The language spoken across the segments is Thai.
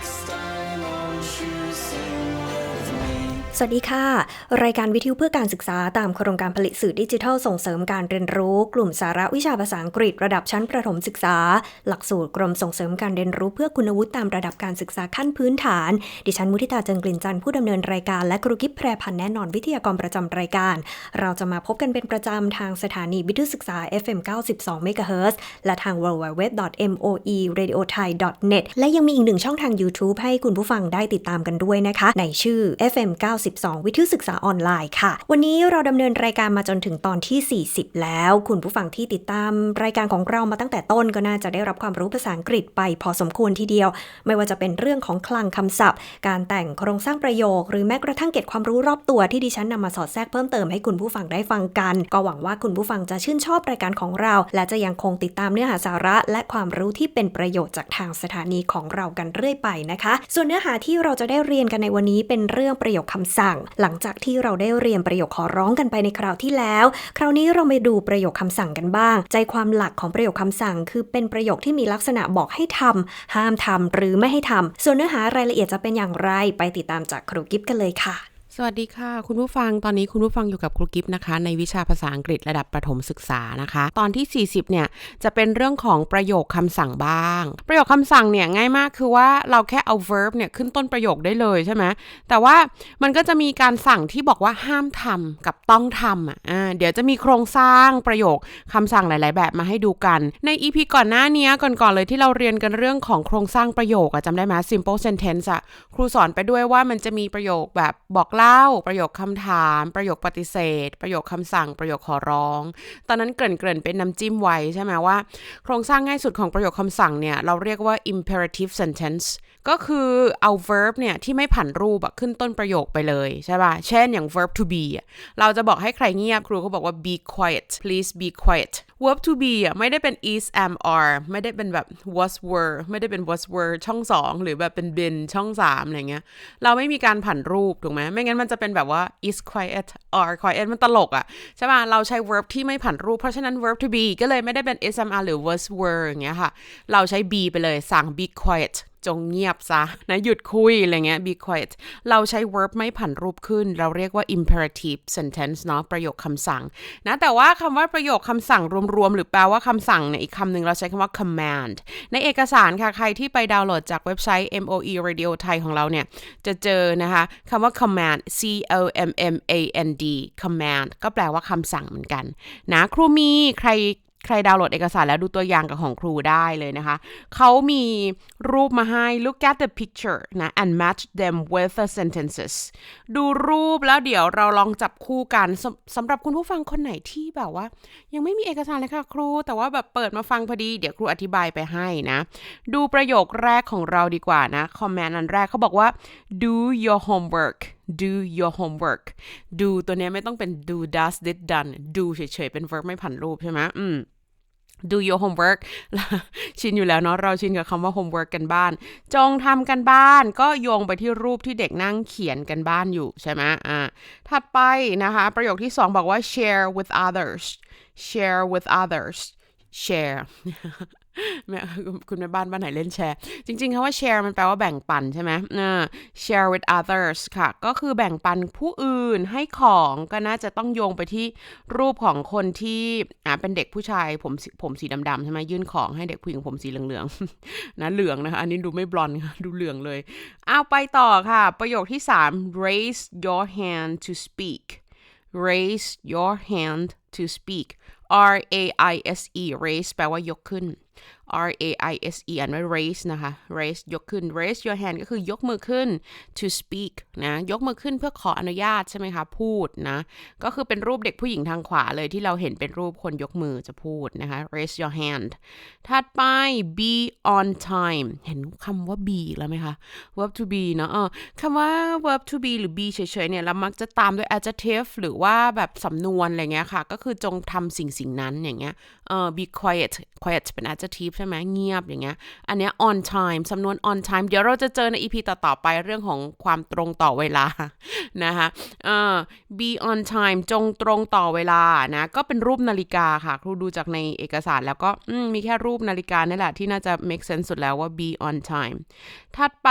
next time won't you sing with me สวัสดีค่ะ รายการวิทยุเพื่อการศึกษาตามโครงการผลิตสื่อดิจิทัลส่งเสริมการเรียนรู้ กลุ่มสาระวิชาภาษาอังกฤษระดับชั้นประถมศึกษา หลักสูตรกรมส่งเสริมการเรียนรู้เพื่อคุณวุฒิตามระดับการศึกษาขั้นพื้นฐาน ดิฉันมุทิตาเจิงกลิ่นจันทร์ผู้ดำเนินรายการและครูกิฟแพรพันธ์แน่นอนวิทยากรประจำรายการ เราจะมาพบกันเป็นประจำทางสถานีวิทยุศึกษา FM 92 MHz และทาง www.moeradiothai.net และยังมีอีกหนึ่งช่องทาง YouTube ให้คุณผู้ฟังได้ติดตามกันด้วยนะคะ ในชื่อ FM 92 วิทยุศึกษาออนไลน์ค่ะ วันนี้เราดำเนินรายการมาจนถึงตอนที่ 40 แล้ว คุณผู้ฟังที่ติดตามรายการของเรามาตั้งแต่ต้นก็น่าจะได้รับความรู้ภาษาอังกฤษไปพอสมควรทีเดียว ไม่ว่าจะเป็นเรื่องของคลังคำศัพท์ การแต่งโครงสร้างประโยค หรือแม้กระทั่งเก็บความรู้รอบตัวที่ดิฉันนำมาสอดแทรกเพิ่มเติมให้คุณผู้ฟังได้ฟังกัน ก็หวังว่าคุณผู้ฟังจะชื่นชอบรายการของเรา และจะยังคงติดตามเนื้อหาสาระ และความรู้ที่เป็นประโยชน์จากทางสถานีของเรากันเรื่อยไปนะคะ ส่วนเนื้อหาที่เราจะได้เรียนกันในวันนี้เป็นเรื่องประโยคคำสั่ง หลังจากที่เราได้เรียนประโยคขอร้องกันไปในคราวที่แล้ว คราวนี้เรามาดูประโยคคำสั่งกันบ้าง ใจความหลักของประโยคคำสั่ง คือเป็นประโยคที่มีลักษณะบอกให้ทำห้ามทำหรือไม่ให้ทำส่วนเนื้อหารายละเอียดจะเป็นอย่างไร ไปติดตามจากครูกิฟกันเลยค่ะ สวัสดีค่ะ คุณผู้ฟังตอนนี้คุณผู้ฟังอยู่กับครูกิฟนะคะ ในวิชาภาษาอังกฤษระดับประถมศึกษานะคะ ตอนที่ 40 เนี่ย จะเป็นเรื่องของประโยคคำสั่งบ้าง ประโยคคำสั่งเนี่ยง่ายมากคือว่าเราแค่เอา verb เนี่ยขึ้นต้นประโยคได้เลยใช่ไหมแต่ว่ามันก็จะมีการสั่งที่บอกว่าห้ามทำกับต้องทำอะเดี๋ยวจะมีโครงสร้างประโยคคำสั่งหลาย ๆ แบบมาให้ดูกัน ใน EP ก่อนหน้านี้ก่อนๆเลยที่เราเรียนกันเรื่องของโครงสร้างประโยคอะจำได้ไหม simple sentence อะครูสอนไปด้วยว่ามันจะมีประโยคแบบบอกเล่า ประโยคคำถาม ประโยคปฏิเสธ ประโยคคำสั่ง ประโยคขอร้อง ตอนนั้นเกริ่นๆเป็นน้ำจิ้มไว้ใช่ไหมว่า โครงสร้างง่ายสุดของประโยคคำสั่งเนี่ย เราเรียกว่า imperative sentence ก็คือเอา verb เนี่ย ที่ไม่ผันรูปอะขึ้นต้นประโยคไปเลยใช่ป่ะ เช่นอย่าง verb to be เราจะบอกให้ใครเงียบครูเขาบอกว่า be quiet please be quiet verb to be อะไม่ได้เป็น is am are ไม่ได้เป็นแบบ was were ไม่ได้เป็น was were ช่อง 2 หรือแบบเป็น been ช่อง3อะไรเงี้ย เราไม่มีการผันรูปถูกไหมไม่งั้นมันจะเป็นแบบว่า is quiet are quiet มันตลกอะใช่ป่ะ เราใช้ verb ที่ไม่ผันรูป เพราะฉะนั้น verb to be ก็เลยไม่ได้เป็น is am are หรือ was were อย่างเงี้ยค่ะ เราใช้ be ไปเลยสั่ง be quiet จงเงียบซะนะหยุดคุยอะไรเงี้ย be quiet เราใช้ verb ไม่ผันรูปขึ้น เราเรียกว่า imperative sentence เนาะประโยคคำสั่งนะแต่ว่าคำว่าประโยคคำสั่งรวมๆ หรือแปลว่าคำสั่งเนี่ยอีกคำหนึ่งเราใช้คำว่า command ในเอกสารค่ะ ใครที่ไปดาวน์โหลดจากเว็บไซต์ MOE Radio ไทยของเราเนี่ย จะเจอนะคะคำว่า command C O M M A N D command ก็แปลว่าคำสั่งเหมือนกันนะครูมีใคร ใครดาวน์โหลดเอกสารแล้วดูตัวอย่างกับของครูได้เลยนะคะ เขามีรูปมาให้ look at the picture นะ and match them with the sentences ดูรูปแล้วเดี๋ยวเราลองจับคู่กันสำสำหรับคุณผู้ฟังคนไหนที่แบบว่า ยังไม่มีเอกสารเลยค่ะครู แต่ว่าแบบเปิดมาฟังพอดี เดี๋ยวครูอธิบายไปให้นะ ดูประโยคแรกของเราดีกว่านะ คอมเมนต์อันแรกเขาบอกว่า do your homework do your homework do ตัวเนี้ยไม่ต้องเป็น do does did done do เฉยๆ เป็น verb ไม่ผันรูปใช่ไหมอืม do your homework ชินอยู่แล้วเนาะเราชินกับคำว่า homework กันบ้าน จงทำกันบ้าน ก็โยงไปที่รูปที่เด็กนั่งเขียนกันบ้านอยู่ใช่ไหมอ่าถัดไปนะคะ ประโยคที่สองบอกว่า share with others share with others share แม่คุณแม่บ้านบ้านไหนเล่นแชร์ จริงๆคำว่า share มันแปลว่าแบ่งปันใช่ไหมอ่า share with others ค่ะ ก็คือแบ่งปันผู้อื่นให้ของก็น่าจะต้องโยงไปที่รูปของคนที่อ่าเป็นเด็กผู้ชายผมผมสีดำๆใช่ไหมยื่นของให้เด็กผู้หญิงผมสีเหลืองๆนะเหลืองนะคะอันนี้ดูไม่บลอนด์ค่ะดูเหลืองเลยเอาไปต่อค่ะ ประโยคที่สาม raise your hand to speak raise your hand to speak R A I S E raise แปลว่ายกขึ้น R A I S E อ่านว่า raise นะคะ raise ยกขึ้น raise your hand ก็คือยกมือขึ้น to speak นะยกมือขึ้นเพื่อขออนุญาตใช่ไหมคะพูดนะก็คือเป็นรูปเด็กผู้หญิงทางขวาเลยที่เราเห็นเป็นรูปคนยกมือจะพูดนะคะ raise your hand ถัดไป be on time เห็นคำว่า be แล้วไหมคะ verb to be เนอะคำว่า verb to be หรือ be เฉยๆเนี่ยเรามักจะตามด้วย adjective หรือว่าแบบสำนวนอะไรเงี้ยค่ะ ก็คือจงทำสิ่งสิ่งนั้นอย่างเงี้ยเออ be quiet quiet เป็น adjective ช่ไหมเงียบอย่างเงี้ย อันเนี้ย on time สำนวน on time เดี๋ยวเราจะเจอใน EP ต่อๆไปเรื่องของความตรงต่อเวลานะคะเอ่อ be on time จงตรงต่อเวลานะก็เป็นรูปนาฬิกาค่ะ ครูดูจากในเอกสารแล้วก็มมีแค่รูปนาฬิกานี่แหละที่น่าจะ make sense สุดแล้วว่า be on time ถัดไป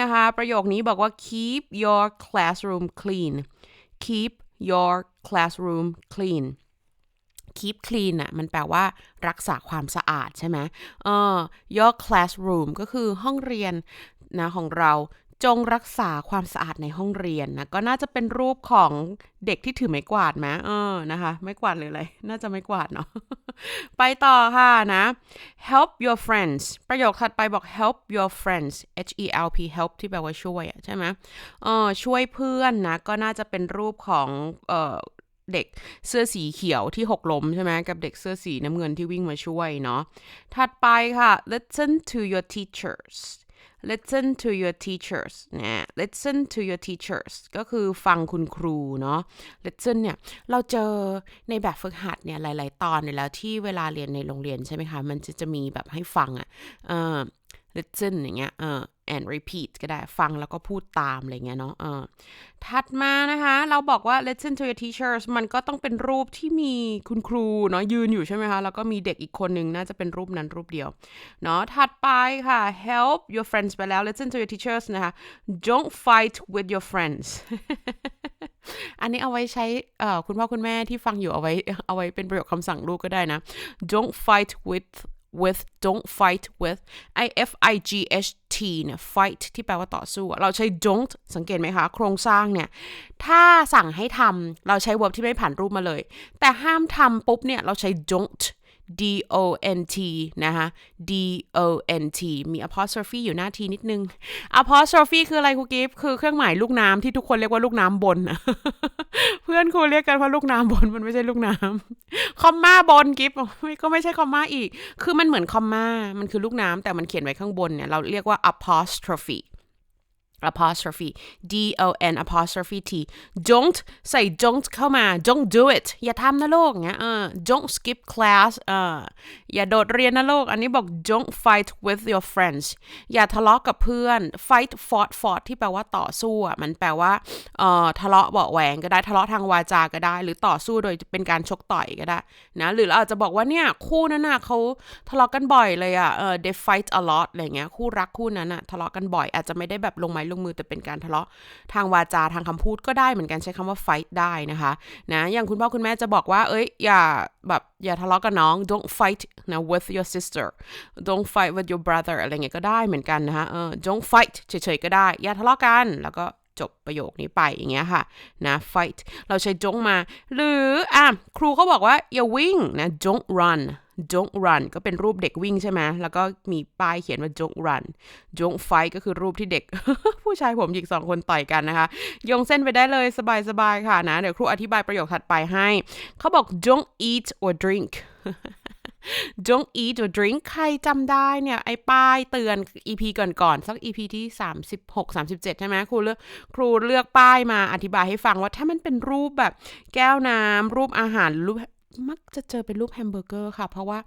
นะคะ ประโยคนี้บอกว่า keep your classroom clean keep your classroom clean keep clean อะมันแปลว่ารักษาความสะอาดใช่ไหมเออ your classroom ก็คือห้องเรียนนะของเราจงรักษาความสะอาดในห้องเรียนนะก็น่าจะเป็นรูปของเด็กที่ถือไม้กวาดไหมเออนะคะไม่กวาดหรืออะไรน่าจะไม่กวาดเนาะไปต่อค่ะนะ help your friends ประโยคถัดไปบอก help your friends H E L P help ที่แปลว่าช่วยอะใช่ไหมเออช่วยเพื่อนนะก็น่าจะเป็นรูปของเออ เด็กเสื้อสีเขียวที่หกล้มใช่ไหมกับเด็กเสื้อสีน้ำเงินที่วิ่งมาช่วยเนาะถัดไปค่ะ listen to your teachers listen to your teachers นะ listen to your teachers ก็คือฟังคุณครูเนาะ listen เนี่ย เราเจอในแบบฝึกหัดเนี่ย หลาย ๆ ตอนเนี่แล้วที่เวลาเรียนในโรงเรียนใช่ไหมคะ มันจะจะมีแบบให้ฟังอะ่ะ listen อย่างเงี้ยเออ and repeat ก็ได้ฟังแล้วก็พูดตามอะไรเงี้ยเนาะเออถัดมานะคะ เราบอกว่า listen to your teachers มันก็ต้องเป็นรูปที่มีคุณครูเนาะยืนอยู่ใช่ไหมคะ แล้วก็มีเด็กอีกคนนึงน่าจะเป็นรูปนั้นรูปเดียวเนาะถัดไปค่ะ help your friends ไปแล้ว listen to your teachers นะคะ don't fight with your friends อันนี้เอาไว้ใช้คุณพ่อคุณแม่ที่ฟังอยู่เอาไว้เอาไว้เป็นประโยคคำสั่งลูกก็ได้นะ don't fight with with don't fight with i f i g h t เนี่ย fight ที่แปลว่าต่อสู้ เราใช้ don't สังเกตไหมคะ โครงสร้างเนี่ย ถ้าสั่งให้ทำเราใช้ verb ที่ไม่ผ่านรูปมาเลย แต่ห้ามทำปุ๊บเนี่ย เราใช้ don't D O N T นะคะ D O N T มี apostrophe อยู่หน้าทีนิดนึง apostrophe คืออะไรครูกิฟต์คือเครื่องหมายลูกน้ำที่ทุกคนเรียกว่าลูกน้ำบนอะเพื่อนครูเรียกกันว่าลูกน้ำบนมันไม่ใช่ลูกน้ำคอมมาบนกิฟต์ก็ไม่ใช่คอมมาอีก คือมันเหมือนคอมมามันคือลูกน้ำแต่มันเขียนไว้ข้างบนเนี่ยเราเรียกว่า apostrophe apostrophe d o n apostrophe t don't ใส่ don't เข้ามา don't do it อย่าทำนะลูกเงี้ยเออ don't skip class เอออย่าโดดเรียนนะลูก อันนี้บอก don't fight with your friends อย่าทะเลาะกับเพื่อน fight fought fought ที่แปลว่าต่อสู้อะมันแปลว่าเอ่อทะเลาะเบาแหวงก็ได้ทะเลาะทางวาจาก็ได้ หรือต่อสู้โดยเป็นการชกต่อยก็ได้นะหรือเราอาจจะบอกว่าเนี่ยคู่นั้นน่ะเขาทะเลาะกันบ่อยเลยอะเออ they fight a lot อะไรเงี้ยคู่รักคู่นั้นอะทะเลาะกันบ่อยอาจจะไม่ได้แบบลงไม้ลงมือแต่เป็นการทะเลาะทางวาจาทางคำพูดก็ได้เหมือนกันใช้คำว่า fight ได้นะคะนะอย่างคุณพ่อคุณแม่จะบอกว่า เอ้ยอย่าแบบอย่าทะเลาะกับน้อง don't fight นะ with your sister don't fight with your brother อะไรเงี้ยก็ได้เหมือนกันนะคะเออ don't fight เฉยๆก็ได้ อย่าทะเลาะกันแล้วก็จบประโยคนี้ไปอย่างเงี้ยค่ะนะ fight เราใช้ don't มา หรืออะครูเขาบอกว่าอย่าวิ่งนะ don't run don't run ก็เป็นรูปเด็กวิ่งใช่ไหมแล้วก็มีป้ายเขียนว่า don't run don't fight ก็คือรูปที่เด็ก ผู้ชายผมหญิงสองคนต่อยกันนะคะยงเส้นไปได้เลยสบายๆค่ะนะ เดี๋ยวครูอธิบายประโยคถัดไปให้ เขาบอก don't eat or drink don't eat or drink ใครจำได้เนี่ย ไอ้ป้ายเตือน EP ก่อนๆสัก EP ที่ 36 37 ใช่ไหมครูเลือกครูเลือกป้ายมาอธิบายให้ฟังว่าถ้ามันเป็นรูปแบบแก้วน้ำรูปอาหารรูป มักจะเจอเป็นรูปแฮมเบอร์เกอร์ค่ะ เพราะว่า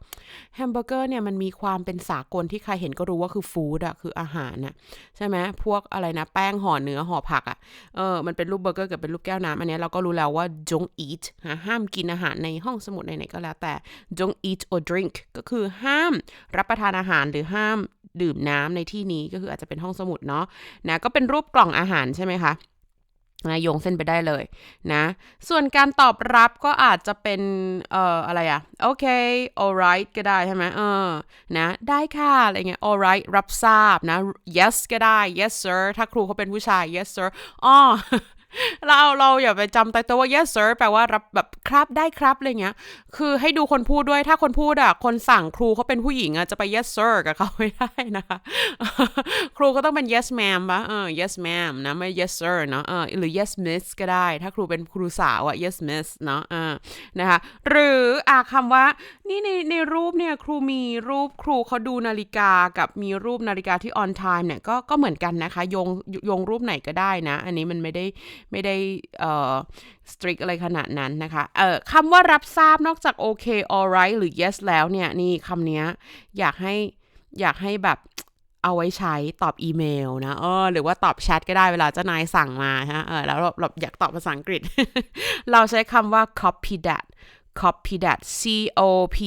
แฮมเบอร์เกอร์เนี่ยมันมีความเป็นสากลที่ใครเห็นก็รู้ว่าคือฟู้ดอะคืออาหารน่ะใช่ไหมพวกอะไรนะ แป้งห่อเนื้อห่อผักอะเออมันเป็นรูปเบอร์เกอร์กับเป็นรูปแก้วน้ำอันนี้เราก็รู้แล้วว่า don't eat นะห้ามกินอาหารในห้องสมุดไหนๆก็แล้วแต่ don't eat or drink ก็คือห้ามรับประทานอาหารหรือห้ามดื่มน้ำในที่นี้ก็คืออาจจะเป็นห้องสมุดเนาะนะก็เป็นรูปกล่องอาหารใช่ไหมคะ นะโยงเส้นไปได้เลยนะ ส่วนการตอบรับก็อาจจะเป็นเอ่ออะไรอะโอเค alright ก็ได้ใช่ไหมเออนะได้ค่ะอะไรเงี้ย alright รับทราบนะ yes ก็ได้ yes sir ถ้าครูเขาเป็นผู้ชาย yes sir อ้อ เราเราอย่าไปจำแต่ตัวว่า yes sir แปลว่ารับแบบครับได้ครับอะไรเงี้ย คือให้ดูคนพูดด้วยถ้าคนพูดอะคนสั่งครูเขาเป็นผู้หญิงอะจะไป yes sir กับเขาไม่ได้นะคะ ครูก็ต้องเป็น yes ma'am ปะเออ yes ma'am นะไม่ yes sir เนาะเออหรือ yes miss ก็ได้ ถ้าครูเป็นครูสาวอะ yes miss เนาะเออนะคะหรืออะคำว่านี่ในในรูปเนี่ยครูมีรูปครูเขาดูนาฬิกากับมีรูปนาฬิกาที่ on time เนี่ยก็ก็เหมือนกันนะคะโยงโยงรูปไหนก็ได้นะ อันนี้มันไม่ได้ไม่ได้เอ่อ strict อะไรขนาดนั้นนะคะ เอ่อคำว่ารับทราบนอกจากโอเค alright หรือ yes แล้วเนี่ย นี่คำเนี้ยอยากให้อยากให้แบบเอาไว้ใช้ตอบอีเมลนะเออหรือว่าตอบแชทก็ได้เวลาเจ้านายสั่งมาฮะเออแล้วเราเราอยากตอบภาษาอังกฤษ เราใช้คำว่า copy that copy that c o p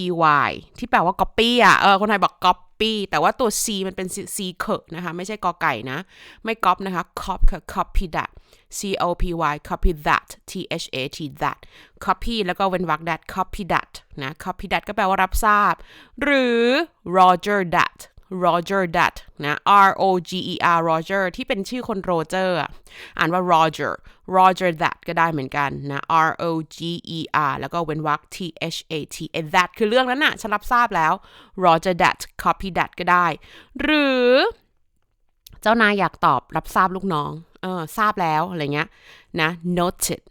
y ที่แปลว่า copy อะเออคนไทยบอก copy แต่ว่าตัว c มันเป็น c เคนะคะ ไม่ใช่กอไก่นะ ไม่ cop นะคะ cop ค่ะ copy that c o p y copy that t h a t that copy แล้วก็เว้นวรรค that copy that นะ copy that ก็แปลว่ารับทราบ หรือ roger that Roger that นะ R O G E R Roger ที่เป็นชื่อคนโรเจอร์อ่านว่า Roger Roger that ก็ได้เหมือนกันนะ R O G E R แล้วก็เว้นวรรค T H A T A that คือเรื่องนั้นน่ะฉันรับทราบแล้ว Roger that copy that ก็ได้ หรือเจ้านายอยากตอบรับทราบลูกน้อง เออทราบแล้วอะไรเงี้ยนะ noted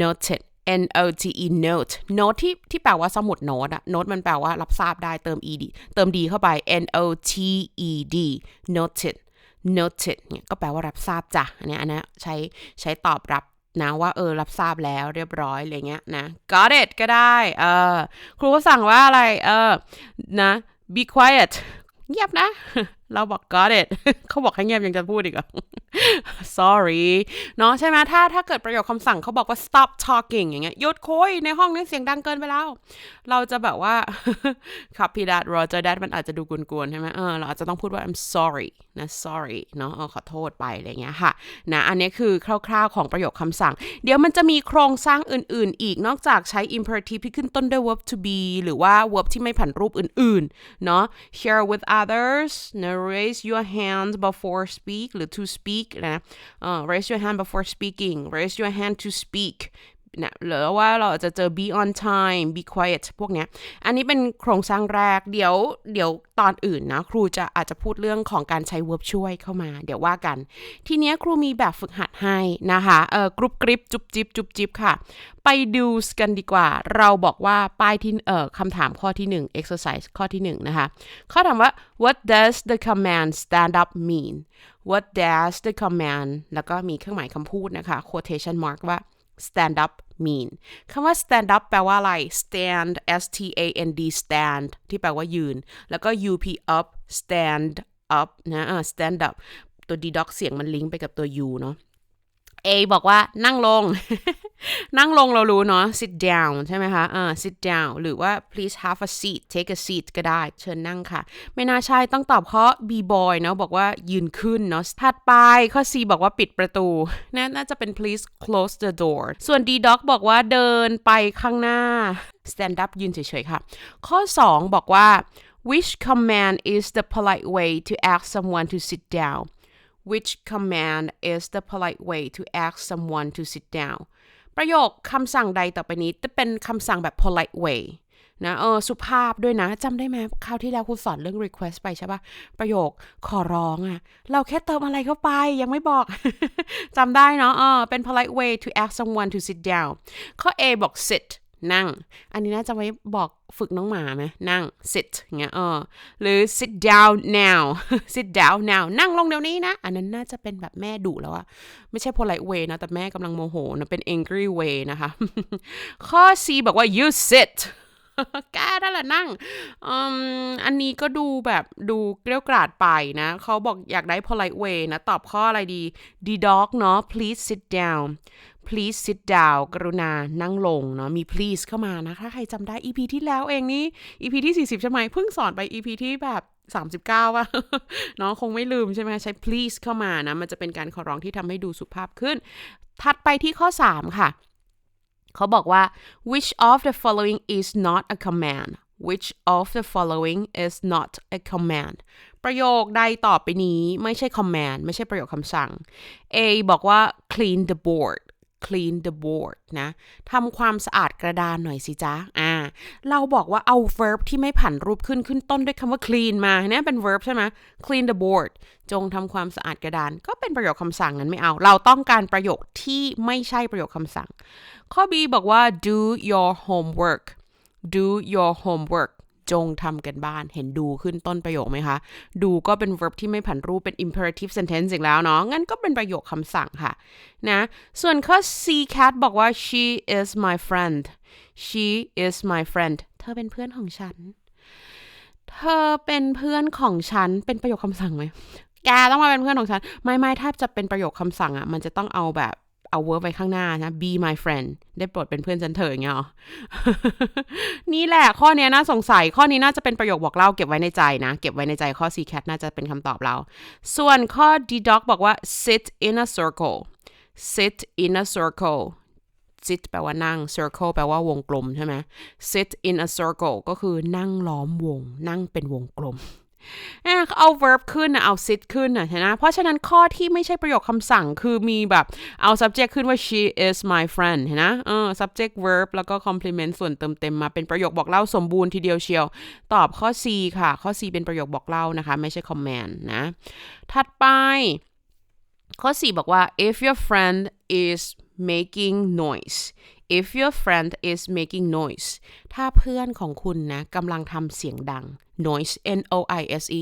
noted N O T E note note ที่ที่แปลว่าสมุดโน้ตอะ note มันแปลว่ารับทราบได้เติม ed เติม d เข้าไป N O T E D noted noted เนี่ยก็แปลว่ารับทราบจ้ะอันนี้อันนี้ใช้ใช้ตอบรับนะว่าเออรับทราบแล้วเรียบร้อยอะไรเงี้ยนะ got it ก็ได้ เออครูก็สั่งว่าอะไร เออนะ be quiet เงียบนะเราบอก got it เขาบอกให้เงียบยังจะพูดอีกเหรอ sorry เนาะใช่ไหมถ้าถ้าเกิดประโยคคำสั่งเขาบอกว่า stop talking อย่างเงี้ยหยุดคุยในห้องนี้เสียงดังเกินไปแล้ว เราจะแบบว่า copy that roger that มันอาจจะดูกวนๆใช่ไหมเออเราอาจจะต้องพูดว่า I'm sorry นะ sorry เนาะขอโทษไปอะไรเงี้ยค่ะนะอันนี้คือคร่าวๆของประโยคคำสั่ง เดี๋ยวมันจะมีโครงสร้างอื่นๆ อีกนอกจากใช้ imperative ที่ขึ้นต้นด้วย verb to be หรือว่า verb ที่ไม่ผันรูปอื่นๆ เนาะ share with others นะ raise your hand before speak หรือ to speak นะเอ่อ raise your hand before speaking raise your hand to speak นะหรือว่าเราจจะเจอ be on time be quiet พวกเนี้ย อันนี้เป็นโครงสร้างแรก เดี๋ยวเดี๋ยวตอนอื่นนะ ครูจะอาจจะพูดเรื่องของการใช้ verb ช่วยเข้ามา เดี๋ยวว่ากัน ทีเนี้ยครูมีแบบฝึกหัดให้นะคะเออกรุบกริบจุบจิบจุบจิบค่ะ ไปดูกันดีกว่า เราบอกว่าป้ายที่เอ่อคำถามข้อที่ 1 exercise ข้อที่ 1 นะคะข้อถามว่า what does the command stand up mean what does the command แล้วก็มีเครื่องหมายคำพูดนะคะ quotation mark ว่า stand up mean คำว่า stand up แปลว่าอะไร stand s t a n d stand ที่แปลว่ายืน แล้วก็ up up stand up นะ stand up ตัว d doc เสียงมันลิงก์ไปกับตัว u เนาะ A บอกว่านั่งลง นั่งลงเรารู้เนาะ sit down ใช่ไหมคะอ่า sit down หรือว่า please have a seat take a seat ก็ได้ เชิญนั่งค่ะ ไม่น่าใช่ต้องตอบข้อ B boy เนาะบอกว่ายืนขึ้นเนาะถัดไปข้อ C บอกว่าปิดประตู น่าน่าจะเป็น please close the door ส่วน D doc บอกว่าเดินไปข้างหน้า stand up ยืนเฉยๆค่ะ ข้อ 2 บอกว่า which command is the polite way to ask someone to sit down which command is the polite way to ask someone to sit down ประโยคคำสั่งใดต่อไปนี้จะเป็นคำสั่งแบบ polite way นะเออสุภาพด้วยนะจำได้ไหมคราวที่แล้วครูสอนเรื่อง request ไปใช่ปะประโยคขอร้องอะเราแค่เติมอะไรเข้าไปยังไม่บอก จำได้เนาะเออเป็น polite way to ask someone to sit down ข้อ A บอก sit นั่ง อันนี้น่าจะไว้บอก ฝึกน้องหมาไหมนั่ง sit เงี้ยเออหรือ sit down now sit down now นั่งลงเดี๋ยวนี้นะ อันนั้นน่าจะเป็นแบบแม่ดุแล้วอะไม่ใช่ polite way นะ แต่แม่กำลังโมโหนะ เป็น angry way นะคะ ข้อ C บอกว่า you sit แกนั่นแหละนั่งอืมอันนี้ก็ดูแบบดูเกลี้ยวกราดไปนะ เขาบอกอยากได้ polite way นะ ตอบข้ออะไรดี D dog เนาะ please sit down please sit down กรุณานั่งลงเนาะมี please เข้ามานะถ้าใครจำได้ EP ที่แล้วเองนี่ EP ที่ 40 ใช่ไหมเพิ่งสอนไป EP ที่แบบ39 ว่ะเนาะคงไม่ลืมใช่ไหมใช้ please เข้ามานะ มันจะเป็นการขอร้องที่ทำให้ดูสุภาพขึ้น ถัดไปที่ข้อ 3 ค่ะ เขาบอกว่า which of the following is not a command which of the following is not a command ประโยคใดต่อไปนี้ไม่ใช่ command ไม่ใช่ประโยคคำสั่ง A บอกว่า clean the board clean the board นะทำความสะอาดกระดานหน่อยสิจ๊ะอ่าเราบอกว่าเอา verb ที่ไม่ผันรูปขึ้นขึ้นต้นด้วยคำว่า clean มาเนี่ยเป็น verb ใช่ไหม clean the board จงทำความสะอาดกระดาน ก็เป็นประโยคคำสั่งงั้นไม่เอา เราต้องการประโยคที่ไม่ใช่ประโยคคำสั่ง ข้อ B บอกว่า do your homework do your homework จงทำกันบ้านเห็นดูขึ้นต้นประโยคไหมคะ ดูก็เป็น verb ที่ไม่ผันรูปเป็น imperative sentence อีกแล้วเนาะงั้นก็เป็นประโยคคำสั่งค่ะนะส่วนข้อ C cat บอกว่า she is my friend she is my friend เธอเป็นเพื่อนของฉัน เธอเป็นเพื่อนของฉัน เป็นประโยคคำสั่งไหมแกต้องมาเป็นเพื่อนของฉัน ไม่ไม่ถ้าจะเป็นประโยคคำสั่งอะ่ะ มันจะต้องเอาแบบ เอา verb ไว้ข้างหน้านะ be my friend ได้โปรดเป็นเพื่อนฉันเถอะอย่างเงี้ยนี่แหละข้อนี้น่าสงสัยข้อนี้น่าจะเป็นประโยคบอกเล่าเก็บไว้ในใจนะ เก็บไว้ในใจข้อ C cat น่าจะเป็นคำตอบเรา ส่วนข้อ D dog บอกว่า sit in a circle sit in a circle sit แปลว่านั่ง circle แปลว่าวงกลมใช่ไหม sit in a circle ก็คือนั่งล้อมวง นั่งเป็นวงกลม เอา verb ขึ้นนะเอา sit ขึ้นนะเห็นไหมเพราะฉะนั้นข้อที่ไม่ใช่ประโยคคำสั่งคือมีแบบเอา subject ขึ้นว่า she is my friend เห็นนะเออ subject verb แล้วก็ complement ส่วนเติมเต็มมาเป็นประโยคบอกเล่าสมบูรณ์ทีเดียวเชียว ตอบข้อ C ค่ะ ข้อ C เป็นประโยคบอกเล่านะคะ ไม่ใช่ command นะ ถัดไป ข้อ 4 บอกว่า if your friend is making noise if your friend is making noise ถ้าเพื่อนของคุณนะกำลังทำเสียงดัง noise n o i s e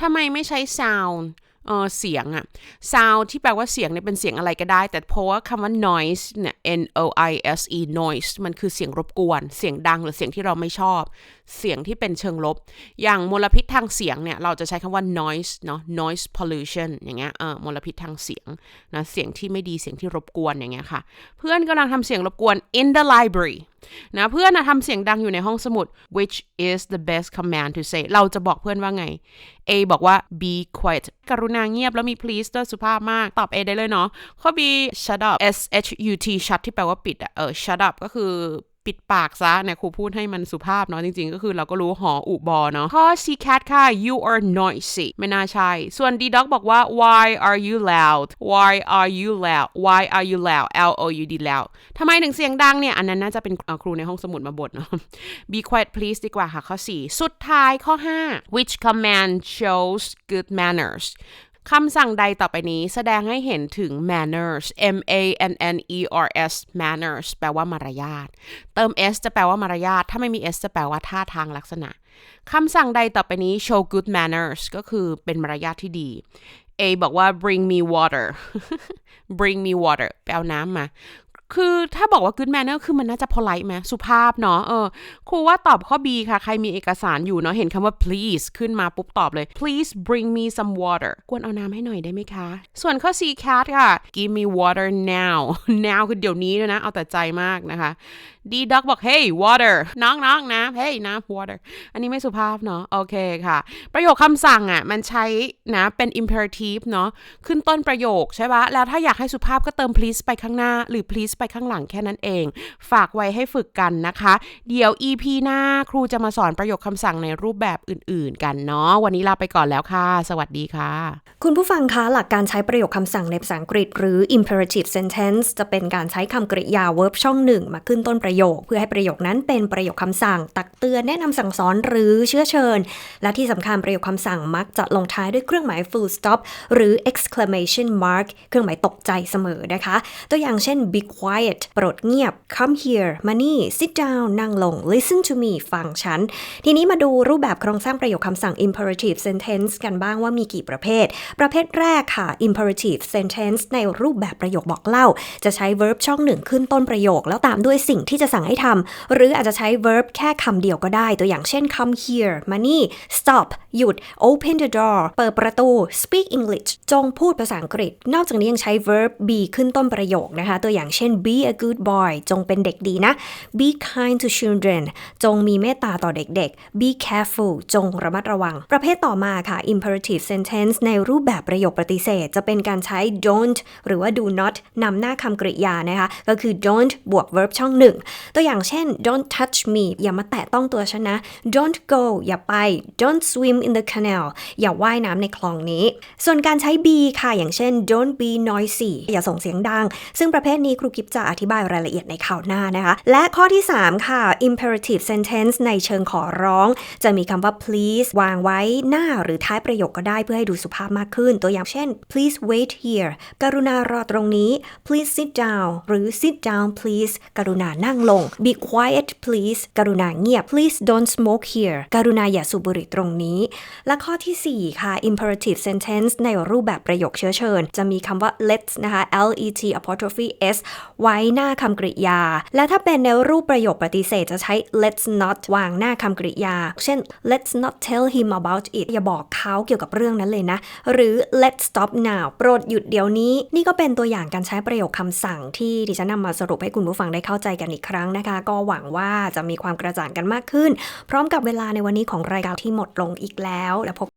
ทำไมไม่ใช้ sound เออเสียงอะ sound ที่แปลว่าเสียงเนี่ยเป็นเสียงอะไรก็ได้ แต่เพราะว่าคำว่า noise เนี่ย n o i s e noise มันคือเสียงรบกวน เสียงดังหรือเสียงที่เราไม่ชอบ เสียงที่เป็นเชิงลบ อย่างมลพิษทางเสียงเนี่ย เราจะใช้คำว่า noise เนาะ noise pollution อย่างเงี้ยเออมลพิษทางเสียงนะเสียงที่ไม่ดีเสียงที่รบกวนอย่างเงี้ยค่ะ เพื่อนกำลังทำเสียงรบกวน in the library นะเพื่อนนะทำเสียงดังอยู่ในห้องสมุด which is the best command to say เราจะบอกเพื่อนว่าไง A บอกว่า be quiet กรุณาเงียบแล้วมี please ด้วยสุภาพมาก ตอบ A ได้เลยเนาะข้อ B shut up S H U T shut ที่แปลว่าปิดอะเออ shut up ก็คือ ปิดปากซะเนี่ยครูพูดให้มันสุภาพเนาะจริงๆ ก็คือเราก็รู้หออุบอเนาะข้อ C cat ค่ะ you are noisy ไม่น่าใช่ ส่วน D dog บอกว่า why are you loud why are you loud why are you loud L O U D loud ทำไมถึงเสียงดังเนี่ย อันนั้นน่าจะเป็นครูในห้องสมุดมาบทเนาะ be quiet please ดีกว่าค่ะข้อ 4 สุดท้ายข้อ 5 which command shows good manners คำสั่งใดต่อไปนี้แสดงให้เห็นถึง manners m a n n e r s manners แปลว่ามารยาท เติม s จะแปลว่ามารยาท ถ้าไม่มี s จะแปลว่าท่าทางลักษณะ คำสั่งใดต่อไปนี้ show good manners ก็คือเป็นมารยาทที่ดี A บอกว่า bring me water bring me water ไปเอาน้ำมา คือถ้าบอกว่า good manner คือมันน่าจะ polite ไหมสุภาพเนาะเออครูว่าตอบข้อ B ค่ะ ใครมีเอกสารอยู่เนาะเห็นคำว่า please ขึ้นมาปุ๊บตอบเลย please bring me some water กวนเอาน้ำให้หน่อยได้ไหมคะ ส่วนข้อ C cat ค่ะ give me water now now คือเดี๋ยวนี้เลยนะ เอาแต่ใจมากนะคะ D dog บอก hey water น้องน้องน้ำ hey น้ำ water อันนี้ไม่สุภาพเนาะโอเคค่ะ ประโยคคำสั่งอะมันใช้นะเป็น imperative เนาะขึ้นต้นประโยคใช่ปะแล้วถ้าอยากให้สุภาพก็เติม please ไปข้างหน้า หรือ please ไปข้างหลังแค่นั้นเอง ฝากไว้ให้ฝึกกันนะคะ เดี๋ยว EP หน้าครูจะมาสอนประโยคคำสั่งในรูปแบบอื่น ๆ กันเนาะวันนี้ลาไปก่อนแล้วค่ะ สวัสดีค่ะ คุณผู้ฟังคะหลักการใช้ประโยคคำสั่งในภาษาอังกฤษ หรือ imperative sentence จะเป็นการใช้คำกริยา verb ช่องหนึ่งมาขึ้นต้นประประโยค เพื่อให้ประโยคนั้นเป็นประโยคคำสั่ง ตักเตือนแนะนำสั่งสอนหรือเชื้อเชิญ และที่สำคัญประโยคคำสั่งมักจะลงท้ายด้วยเครื่องหมาย full stop หรือ exclamation mark เครื่องหมายตกใจเสมอนะคะ ตัวอย่างเช่น be quiet โปรดเงียบ come here มานี่ sit down นั่งลง listen to me ฟังฉัน ทีนี้มาดูรูปแบบโครงสร้างประโยคคำสั่ง imperative sentence กันบ้างว่ามีกี่ประเภท ประเภทแรกค่ะ imperative sentence ในรูปแบบประโยคบอกเล่า จะใช้ verb ช่องหนึ่งขึ้นต้นประโยค แล้วตามด้วยสิ่งที่จะสั่งให้ทำหรืออาจจะใช้ verb แค่คำเดียวก็ได้ ตัวอย่างเช่น come here มานี่ stop หยุด open the door เปิดประตู speak English จงพูดภาษาอังกฤษ นอกจากนี้ยังใช้ verb be ขึ้นต้นประโยคนะคะ ตัวอย่างเช่น be a good boy จงเป็นเด็กดีนะ be kind to children จงมีเมตตาต่อเด็กๆ be careful จงระมัดระวัง ประเภทต่อมาค่ะ imperative sentence ในรูปแบบประโยคปฏิเสธ จะเป็นการใช้ don't หรือว่า do not นำหน้าคำกริยานะคะ ก็คือ don't บวก verb ช่องหนึ่งตัวอย่างเช่น don't touch me อย่ามาแตะต้องตัวฉันนะ don't go อย่าไป don't swim in the canal อย่าว่ายน้ำในคลองนี้ ส่วนการใช้ be ค่ะ อย่างเช่น don't be noisy อย่าส่งเสียงดัง ซึ่งประเภทนี้ครูกิฟจะอธิบายรายละเอียดในข่าวหน้านะคะ และข้อที่ 3 ค่ะ imperative sentence ในเชิงขอร้อง จะมีคำว่า please วางไว้หน้าหรือท้ายประโยคก็ได้เพื่อให้ดูสุภาพมากขึ้น ตัวอย่างเช่น please wait here กรุณารอตรงนี้ please sit down หรือ sit down please กรุณานั่งลง be quiet please กรุณาเงียบ please don't smoke here กรุณาอย่าสูบบุหรี่ตรงนี้ และข้อทีสี่ 4 ค่ะ imperative sentence ในรูปแบบประโยคเชื้อเชิญ จะมีคำว่า let's นะคะ l e t apostrophe s ไว้หน้าคำกริยา และถ้าเป็นในรูปประโยคปฏิเสธจะใช้ let's not วางหน้าคำกริยา เช่น let's not tell him about it อย่าบอกเขาเกี่ยวกับเรื่องนั้นเลยนะ หรือ let's stop now โปรดหยุดเดี๋ยวนี้ นี่ก็เป็นตัวอย่างการใช้ประโยคคำสั่งที่ดิฉันนำมาสรุปให้คุณผู้ฟังได้เข้าใจกันอีกครั้งนะคะ ก็หวังว่าจะมีความกระจ่างกันมากขึ้น พร้อมกับเวลาในวันนี้ของรายการที่หมดลงอีกแล้ว และพบ